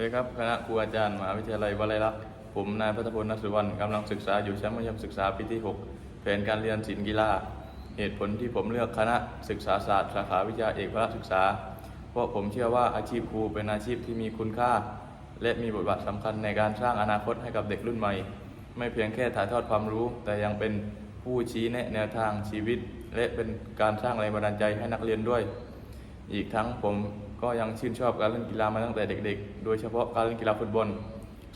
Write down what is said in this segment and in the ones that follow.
เลยครับคณะครูอาจารย์มหาวิทยาลัยวลัยลักษณ์ผมนายพัฒพลนัสสุวรรณกำลังศึกษาอยู่ชั้นมัธยมศึกษาปีที่ 6 แผนการเรียนศิลป์กีฬา เหตุผลที่ผมเลือกคณะศึกษาศาสตร์สาขาวิชาเอกพละศึกษา เพราะผมเชื่อว่าอาชีพครูเป็นอาชีพที่มีคุณค่า และมีบทบาทสำคัญในการสร้างอนาคตให้กับเด็กรุ่นใหม่ ไม่เพียงแค่ถ่ายทอดความรู้ แต่ยังเป็นผู้ชี้แนะแนวทางชีวิต และเป็นการสร้างแรงบันดาลใจให้นักเรียนด้วย อีกทั้งผม ก็ยังชื่นชอบการเล่นกีฬามาตั้งแต่เด็ก ๆ โดยเฉพาะการเล่นกีฬาฟุตบอล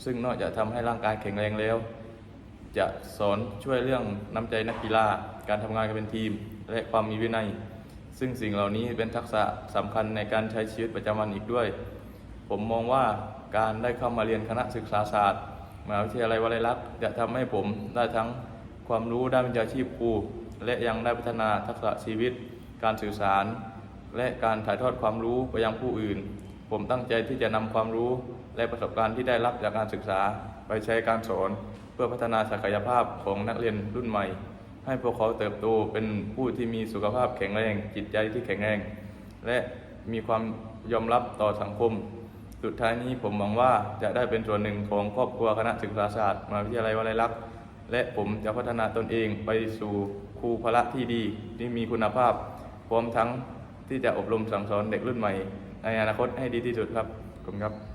ซึ่งนอกจากทำให้ร่างกายแข็งแรงแล้ว จะสอนช่วยเรื่องน้ำใจนักกีฬา การทำงานกันเป็นทีม และความมีวินัย ซึ่งสิ่งเหล่านี้เป็นทักษะสำคัญในการใช้ชีวิตประจำวันอีกด้วย ผมมองว่าการได้เข้ามาเรียนคณะศึกษาศาสตร์มหาวิทยาลัยวลัยลักษณ์จะทำให้ผมได้ทั้งความรู้ด้านวิชาชีพครูและยังได้พัฒนาทักษะชีวิต การสื่อสาร และการถ่ายทอดความรู้ไปยังผู้อื่น ผมตั้งใจที่จะนำความรู้และประสบการณ์ที่ได้รับจากการศึกษา ไปใช้การสอน เพื่อพัฒนาศักยภาพของนักเรียนรุ่นใหม่ ให้พวกเขาเติบโตเป็นผู้ที่มีสุขภาพแข็งแรง จิตใจที่แข็งแรง และมีความยอมรับต่อสังคม สุดท้ายนี้ผมหวังว่าจะได้เป็นส่วนหนึ่งของครอบครัวคณะศึกษาศาสตร์มหาวิทยาลัยวลัยลักษณ์และผมจะพัฒนาตนเองไปสู่ครูพละที่ดีที่มีคุณภาพ พร้อมทั้ง ที่จะอบรมสั่งสอนเด็กรุ่นใหม่ ในอนาคตให้ดีที่สุดครับขอบคุณครับ